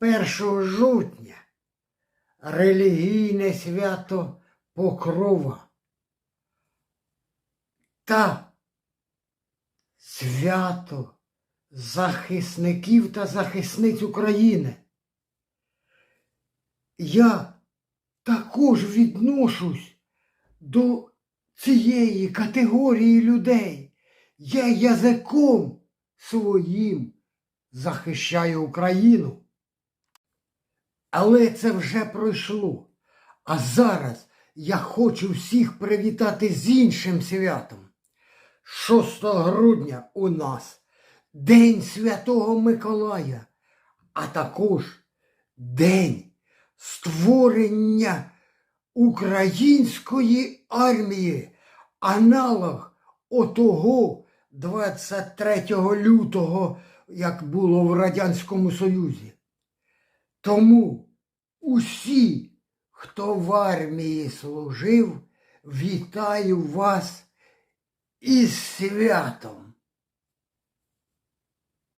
1 жовтня релігійне свято Покрова та свято захисників та захисниць України. Я також відношусь до цієї категорії людей. Я язиком своїм захищаю Україну. Але це вже пройшло. А зараз я хочу всіх привітати з іншим святом. 6 грудня у нас День Святого Миколая, а також День створення української армії, аналог отого 23 лютого, як було в Радянському Союзі. Тому усі, хто в армії служив, вітаю вас із святом.